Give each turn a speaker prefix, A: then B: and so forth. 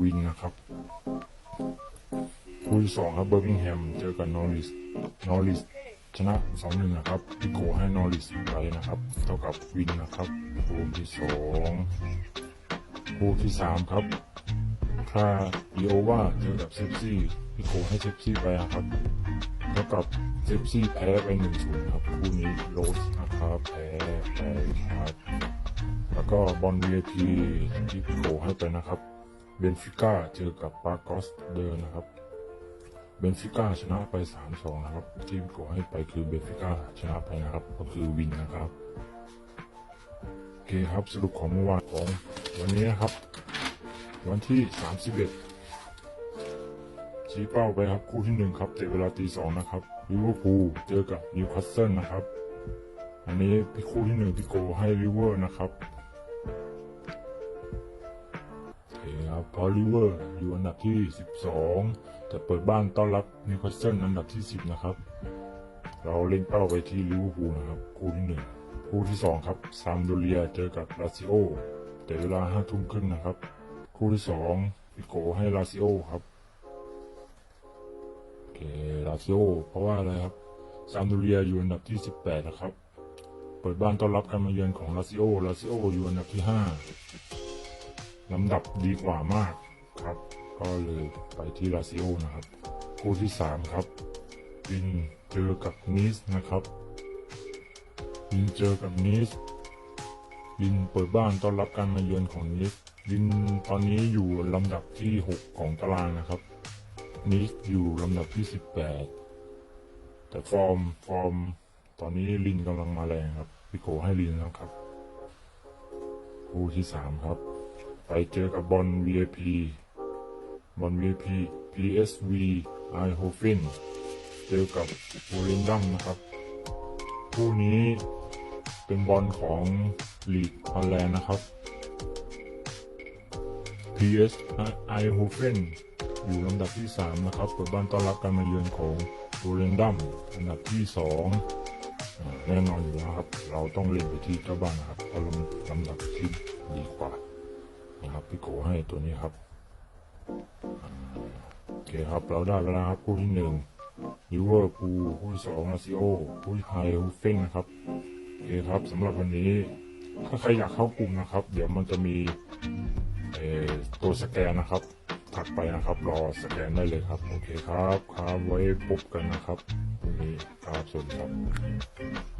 A: วินนะครับ คู่ที่สองครับเบอร์มิงแฮมเจอกับนอริสนอริสชนะสองหนึ่งนะครับพี่โกให้นอริสไปนะครับ เท่ากับวินนะครับคู่ที่สองคู่ที่สามครับคาดิโอวาเจอกับเซฟซี่พี่โกให้เซฟซี่ไปนะครับเท่ากับเซฟซี่แพ้ไปหนึ่งศูนย์ครับคู่นี้โรสนะครับแพ้ไปครับแล้วก็บอล VIP ที่พี่โกให้ไปนะครับ เบนฟิก้าเจอกับปากอสเดอร์นะครับ เบนฟิก้าชนะไป 3-2 นะครับ ที่พี่โกให้ไปคือเบนฟิก้าชนะไปนะครับ ก็คือวินนะครับ โอเคครับสรุปของเมื่อวานของวันนี้นะครับ วันที่ 31 ชี้เป้าไปครับคู่ที่หนึ่งครับเตะเวลาตีสองนะครับลิเวอร์พูลเจอกับนิวคาสเซิลนะครับ อันนี้พี่คู่ที่หนึ่งพี่โกให้ลิเวอร์นะครับ พอลิเวอร์อยู่อันดับที่ 12แต่เปิดบ้านต้อนรับนิวคาสเซิลอันดับที่ 10 นะครับ เราเล่นเป้าไปที่ลิเวอร์พูลนะครับ คู่ที่หนึ่งคู่ที่สองครับซามโดเรียเจอกับลาซิโอแต่เวลาห้าทุ่มครึ่งนะครับ คู่ที่สองพี่โกให้ลาซิโอครับโอเคลาซิโอเพราะว่าอะไรครับซามโดเรียอยู่อันดับที่ 18 นะครับ เปิดบ้านต้อนรับการมาเยือนของลาซิโอลาซิโออยู่อันดับที่ 5 ลำดับดีกว่ามากครับ ก็เลยไปที่ลาซิโอนะครับ คู่ที่ 3 ครับวินเจอกับนิสนะครับวินเจอกับนิสวินเปิดบ้านต้อนรับการมาเยือนของนิสวินตอนนี้อยู่ลำดับที่ 6 ของตารางนะครับนิสอยู่ลำดับที่ 18 แต่ฟอร์มฟอร์ม ตอนนี้ลินกำลังมาแรงครับพี่โกให้ลินแล้วครับ คู่ที่สามครับ ไปเจอกับบอล VIP บอล VIP PSV i h o f e n เจอกับโ o ลินดัมนะครับคู่นี้เป็นบอลของลีกฮอลแลนด์นะครับ PS i h o f e n อยู่ลำดับที่ 3 นะครับเปิดบ้านต้อนรับการมาเยือนของโ o เรนดัมอันดับที่2อ่าแน่นอนอยู่แล้วครับ เราต้องเล่นไปที่เจ้าบ้านนะครับเพราะลำดับที่ดีกว่า นะครับพี่โกให้ตัวนี้ครับโอเคครับเราได้แล้วนะครับคู่ที่หนึ่งลิเวอร์พูลคู่ที่สองอาซิโอคู่ที่ไฮฮูเฟนนะครับโอเคครับสำหรับวันนี้ถ้าใครอยากเข้ากลุ่มนะครับ เดี๋ยวมันจะมีตัวสแกนนะครับถักไปนะครับ รอสแกนได้เลยครับ โอเคครับ ครับไว้พบกันนะครับวันนี้ครับสวัสดีครับ